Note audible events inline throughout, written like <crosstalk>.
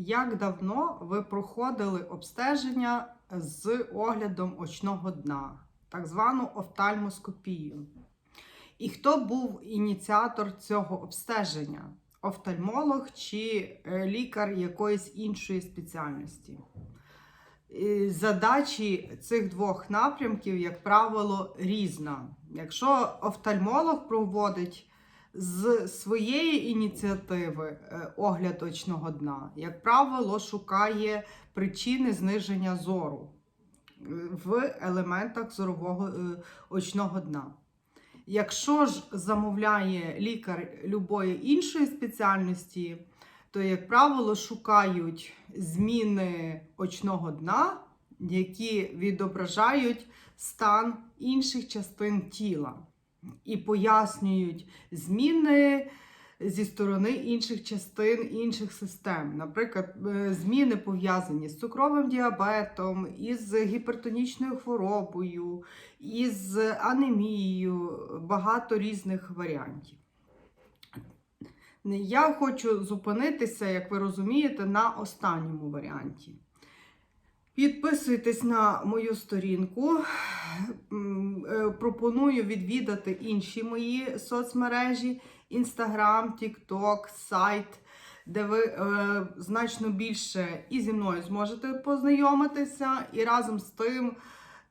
Як давно ви проходили обстеження з оглядом очного дна, так звану офтальмоскопію? І хто був ініціатор цього обстеження? Офтальмолог чи е, лікар якоїсь іншої спеціальності? Задачі цих двох напрямків, як правило, різна. Якщо офтальмолог проводить з своєї ініціативи е, огляд очного дна, як правило, шукає причини зниження зору е, в елементах зорового е, очного дна. Якщо ж замовляє лікар любої іншої спеціальності, то, як правило, шукають зміни очного дна, які відображають стан інших частин тіла і пояснюють зміни зі сторони інших частин інших систем. Наприклад, е, зміни пов'язані з цукровим діабетом, із гіпертонічною хворобою, із анемією, багато різних варіантів. Я хочу зупинитися, як ви розумієте, на останньому варіанті. Підписуйтесь на мою сторінку. Е, Пропоную відвідати інші мої соцмережі: Instagram, TikTok, сайт, де ви е, значно більше і зі мною зможете познайомитися, і разом з тим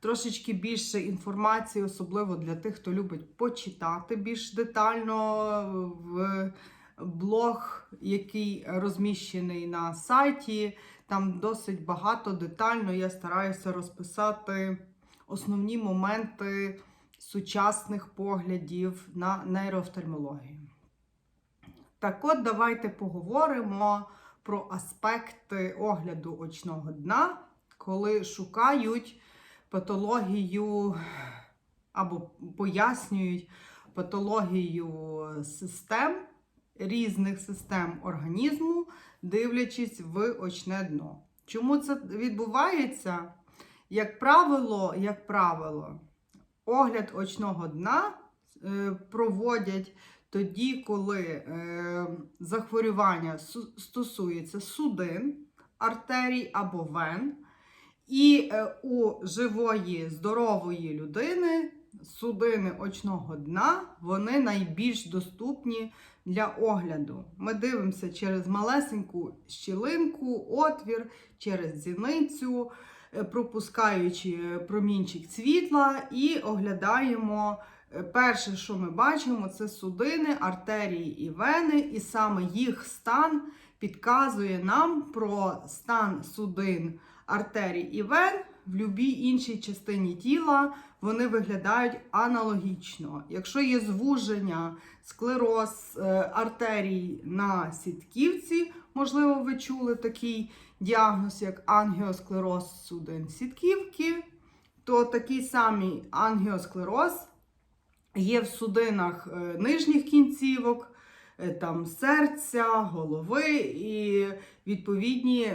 трошечки більше інформації, особливо для тих, хто любить почитати більш детально в блог, який розміщений на сайті. Там досить багато детально я стараюся розписати основні моменти сучасних поглядів на нейроофтальмологію. Так от, давайте поговоримо про аспекти огляду очного дна, коли шукають патологію або пояснюють патологію систем, різних систем організму, дивлячись в очне дно. Чому це відбувається? Як правило, як правило, огляд очного дна е, проводять тоді, коли е, захворювання стосується судин, артерій або вен, і е, у живої здорової людини судини очного дна вони найбільш доступні для огляду. Ми дивимося через малесеньку щілинку, отвір, через зіницю, е, пропускаючи промінчик світла, і оглядаємо. е, Перше, що ми бачимо, це судини, артерії і вени, і саме їх стан підказує нам про стан судин, артерій і вен в будь-якій іншій частині тіла. Вони виглядають аналогічно. Якщо є звуження, склероз е, артерій на сітківці, можливо, ви чули такий діагноз, як ангіосклероз судин сітківки, то такий самий ангіосклероз є в судинах е, нижніх кінцівок, е, там серця, голови, і відповідні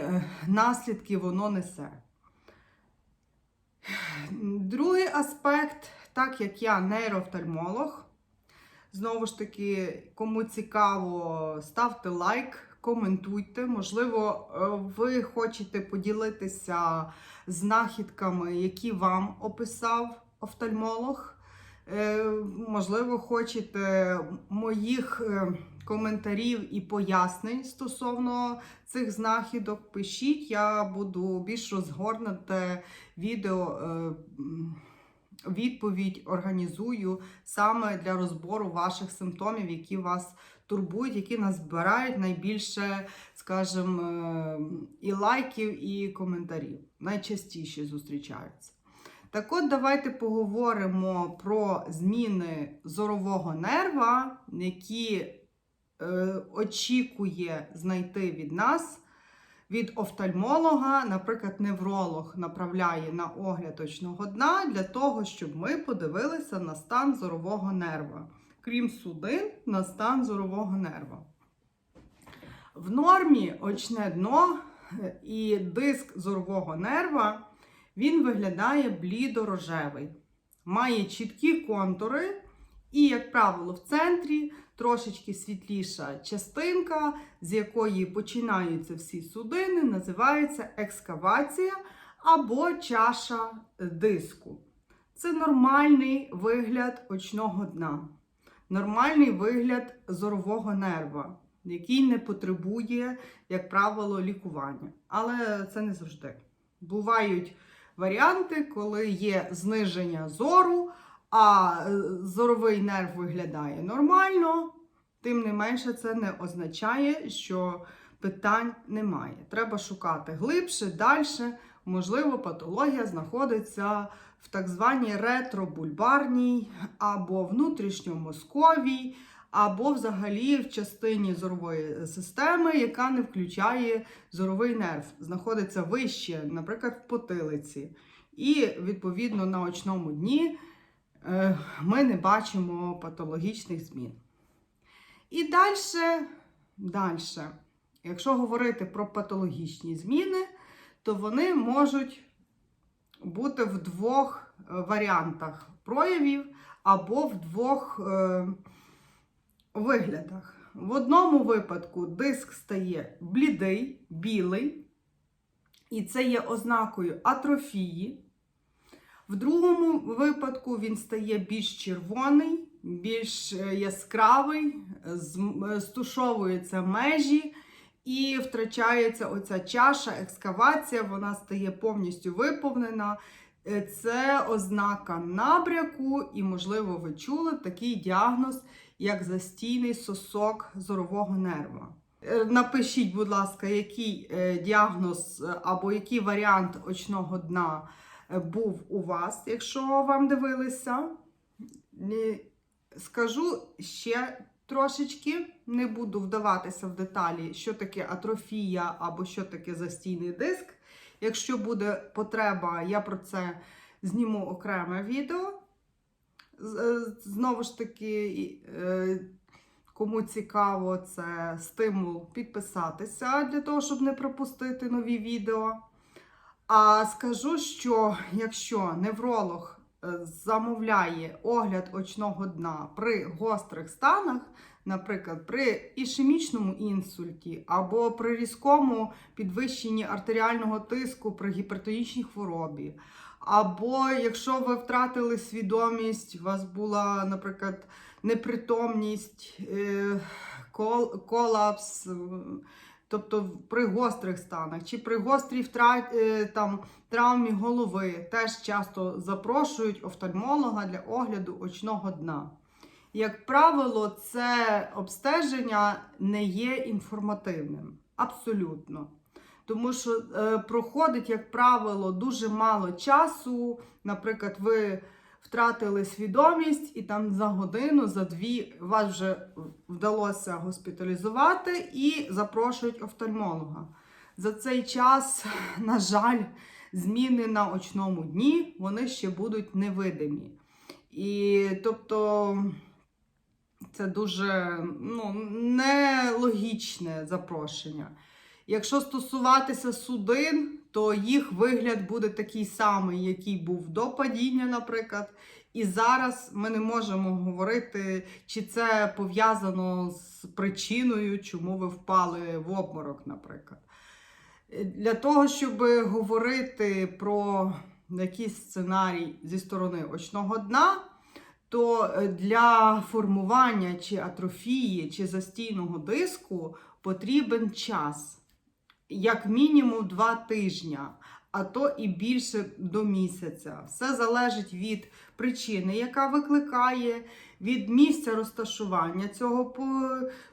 наслідки воно несе. Другий аспект, так як я нейрофтальмолог, знову ж таки, кому цікаво, ставте лайк, коментуйте. Можливо, е, ви хочете поділитися знахідками, які вам описав офтальмолог. Е, Можливо, хочете моїх е, коментарів і пояснень стосовно цих знахідок. Пишіть, я буду більш розгорнуте відео. е, Відповідь організую саме для розбору ваших симптомів, які вас турбують, які нас збирають найбільше, скажімо, і лайків, і коментарів. Найчастіше зустрічаються. Так от, давайте поговоримо про зміни зорового нерва, які е, очікує знайти від нас. Від офтальмолога, наприклад, невролог направляє на огляд очного дна для того, щоб ми подивилися на стан зорового нерва. Крім судин, на стан зорового нерва. В нормі очне дно е, і диск зорового нерва він виглядає блідо-рожевий, має чіткі контури, і, як правило, в центрі трошечки світліша частинка, з якої починаються всі судини, називається екскавація або чаша диску. Це нормальний вигляд очного дна, нормальний вигляд зорового нерва, який не потребує, як правило, лікування. Але це не завжди. Бувають варіанти, коли є зниження зору, а е, зоровий нерв виглядає нормально. Тим не менше, це не означає, що питань немає. Треба шукати глибше, далі. Можливо, патологія знаходиться в так званій ретробульбарній або внутрішньомозковій, або взагалі в частині зорової системи, яка не включає зоровий нерв, знаходиться вище, наприклад, в потилиці. І, відповідно, на очному дні е, ми не бачимо патологічних змін. І далі, далі, якщо говорити про патологічні зміни, то вони можуть бути в двох е, варіантах проявів або в двох е, виглядах. В одному випадку диск стає блідий, білий, і це є ознакою атрофії. В другому випадку він стає більш червоний, більш е, яскравий, е, стушовуються межі і втрачається оця чаша, екскавація, вона стає повністю виповнена. Е, Це ознака набряку, і, можливо, ви чули такий діагноз, як застійний сосок зорового нерва. Е, Напишіть, будь ласка, який е, діагноз е, або який варіант очного дна був у вас, якщо вам дивилися. Скажу ще трошечки, не буду вдаватися в деталі, що таке атрофія або що таке застійний диск. Якщо буде потреба, я про це зніму окреме відео. Е, Знову ж таки, е, кому цікаво, це стимул підписатися для того, щоб не пропустити нові відео. А скажу, що якщо невролог е, замовляє огляд очного дна при гострих станах, наприклад, при ішемічному інсульті або при різкому підвищенні артеріального тиску при гіпертонічній хворобі, або якщо ви втратили свідомість, у вас була, наприклад, непритомність, е, кол- колапс. Тобто при гострих станах чи при гострій втраті, е, там, травмі голови теж часто запрошують офтальмолога для огляду очного дна. Як правило, це обстеження не є інформативним. Абсолютно. Тому що е, проходить, як правило, дуже мало часу. Наприклад, ви втратили свідомість, і там за годину, за дві вас вже вдалося госпіталізувати і запрошують офтальмолога. За цей час, <laughs> на жаль, зміни на очному дні вони ще будуть невидимі. І тобто це дуже ну, нелогічне запрошення. Якщо стосуватися судин, то їх вигляд буде такий самий, який був до падіння, наприклад. І зараз ми не можемо говорити, чи це пов'язано з причиною, чому ви впали в обморок, наприклад. Для того, щоб говорити про якийсь сценарій зі сторони очного дна, то е, для формування чи атрофії, чи застійного диску потрібен час, як мінімум два тижні, а то і більше до місяця. Все залежить від причини, яка викликає, від місця розташування цього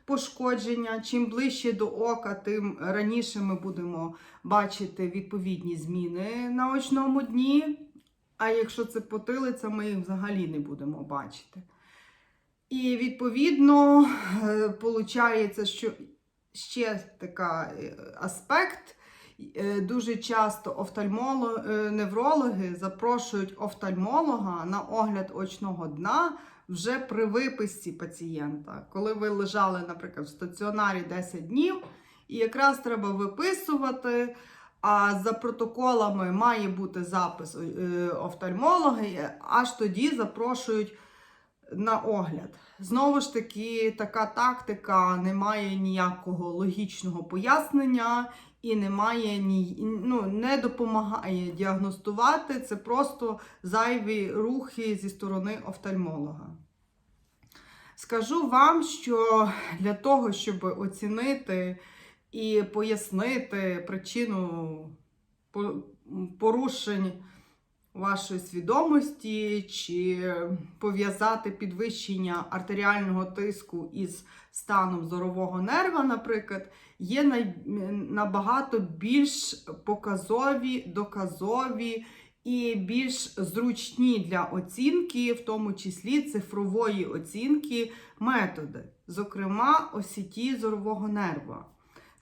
пошкодження. Чим ближче до ока, тим раніше ми будемо бачити відповідні зміни на очному дні. А якщо це потилиця, ми їх взагалі не будемо бачити. І відповідно, виходить, що ще така е, аспект. Е, Дуже часто е, неврологи запрошують офтальмолога на огляд очного дна вже при виписці пацієнта. Коли ви лежали, наприклад, в стаціонарі 10 днів, і якраз треба виписувати. А за протоколами має бути запис е, офтальмолога, аж тоді запрошують на огляд. Знову ж таки, така тактика не має ніякого логічного пояснення і не має ні, ну, не допомагає діагностувати. Це просто зайві рухи зі сторони офтальмолога. Скажу вам, що для того, щоб оцінити і пояснити причину порушень вашої свідомості чи пов'язати підвищення артеріального тиску із станом зорового нерва, наприклад, є набагато більш показові, доказові і більш зручні для оцінки, в тому числі цифрової оцінки, методи, зокрема, осіті зорового нерва.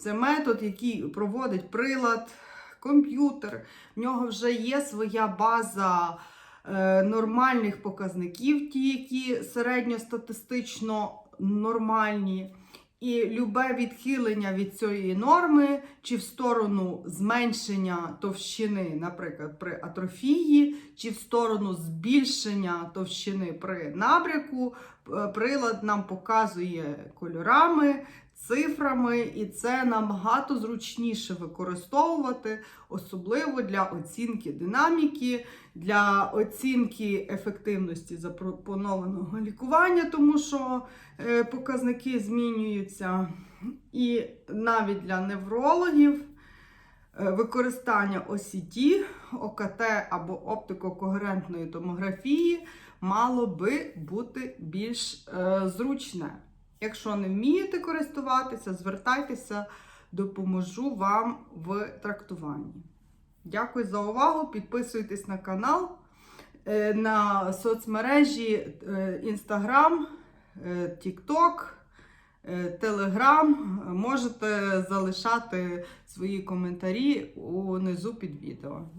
Це метод, який проводить прилад, комп'ютер. В нього вже є своя база е, нормальних показників, ті, які середньостатистично нормальні. І любе відхилення від цієї норми, чи в сторону зменшення товщини, наприклад, при атрофії, чи в сторону збільшення товщини при набряку, е, прилад нам показує кольорами, цифрами, і це набагато зручніше використовувати, особливо для оцінки динаміки, для оцінки ефективності запропонованого лікування, тому що е, показники змінюються. І навіть для неврологів е, використання OCT, ОКТ або оптикокогерентної томографії мало би бути більш е, зручне. Якщо не вмієте користуватися, звертайтеся, допоможу вам в трактуванні. Дякую за увагу. Підписуйтесь на канал, е, на соцмережі е, Instagram, е, TikTok, Telegram. Можете залишати свої коментарі унизу під відео.